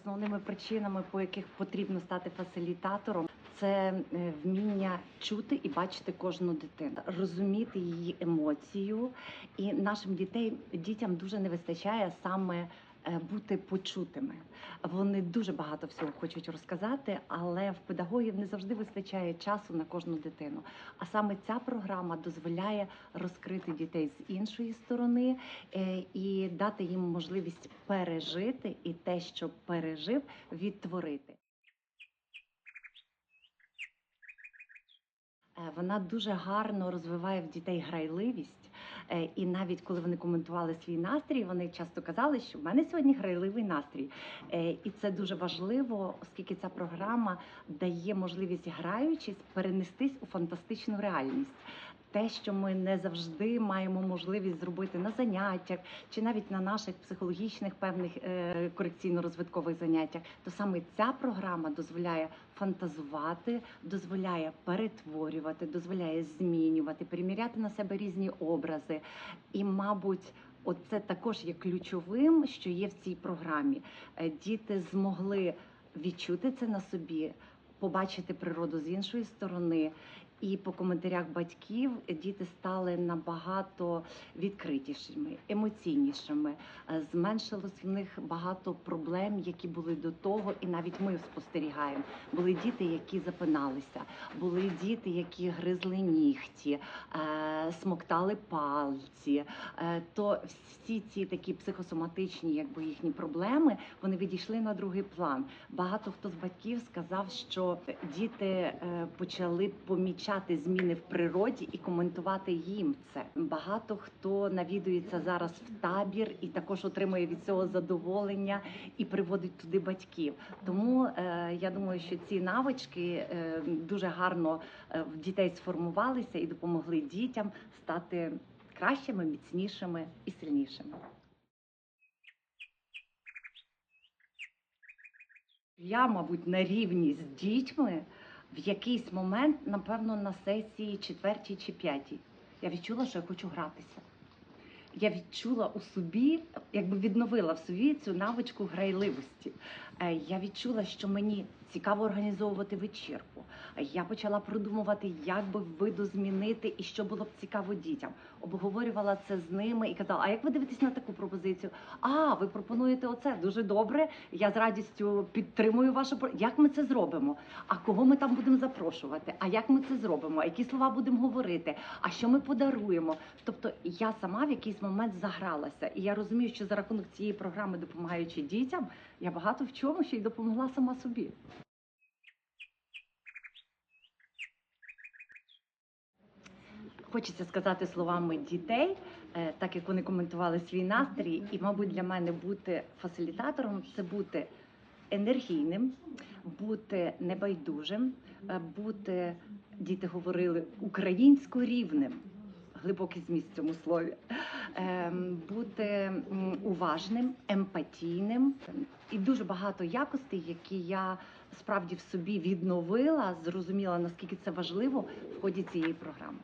Основними причинами, по яких потрібно стати фасилітатором, це е, вміння чути і бачити кожну дитину, розуміти її емоцію. І нашим дітей дітям дуже не вистачає саме бути почутими. Вони дуже багато всього хочуть розказати, але в педагогів не завжди вистачає часу на кожну дитину. А саме ця програма дозволяє розкрити дітей з іншої сторони е, і дати їм можливість пережити і те, що пережив, відтворити. Вона дуже гарно розвиває в дітей грайливість. Е, І навіть коли вони коментували свій настрій, вони часто казали, що в мене сьогодні грайливий настрій. Е, І це дуже важливо, оскільки ця програма дає можливість граючись перенестись у фантастичну реальність. Те, що ми не завжди маємо можливість зробити на заняттях чи навіть на наших психологічних певних е, корекційно-розвиткових заняттях, то саме ця програма дозволяє фантазувати, дозволяє перетворювати, дозволяє змінювати, приміряти на себе різні образи. І, мабуть, оце також є ключовим, що є в цій програмі. Е, Діти змогли відчути це на собі, побачити природу з іншої сторони. І по коментарях батьків діти стали набагато відкритішими, емоційнішими. Е, Зменшилось в них багато проблем, які були до того, і навіть ми спостерігаємо. Були діти, які запиналися, були діти, які гризли нігті, е, смоктали пальці. Е, То всі ці такі психосоматичні, якби їхні проблеми, вони відійшли на другий план. Багато хто з батьків сказав, що діти почали помічати зміни в природі і коментувати їм це. Багато хто навідується зараз в табір і також отримує від цього задоволення і приводить туди батьків. Тому е, я думаю, що ці навички е, дуже гарно е, в дітей сформувалися і допомогли дітям стати кращими, міцнішими і сильнішими. Я, мабуть, на рівні з дітьми в якийсь момент, напевно, на сесії четвертій чи п'ятій, я відчула, що я хочу гратися. Я відчула у собі, якби відновила в собі цю навичку грайливості. Е, Я відчула, що мені цікаво організовувати вечірку. Я почала продумувати, як би виду змінити і що було б цікаво дітям. Обговорювала це з ними і казала: А як ви дивитесь на таку пропозицію? А, ви пропонуєте оце дуже добре. Я з радістю підтримую вашу Як ми це зробимо? А кого ми там будемо запрошувати? А як ми це зробимо? А які слова будемо говорити? А що ми подаруємо? Тобто я сама в якийсь момент загралася, і я розумію, що за рахунок цієї програми, допомагаючи дітям, я багато в чому ще й допомогла сама собі. Хочеться сказати словами дітей, е, так як вони коментували свій настрій, і, мабуть, для мене бути фасилітатором це бути енергійним, бути небайдужим, е, бути, діти говорили, українсько-рівним. Глибокий зміст в цьому слові, бути уважним, емпатійним і дуже багато якостей, які я справді в собі відновила, зрозуміла наскільки це важливо в ході цієї програми.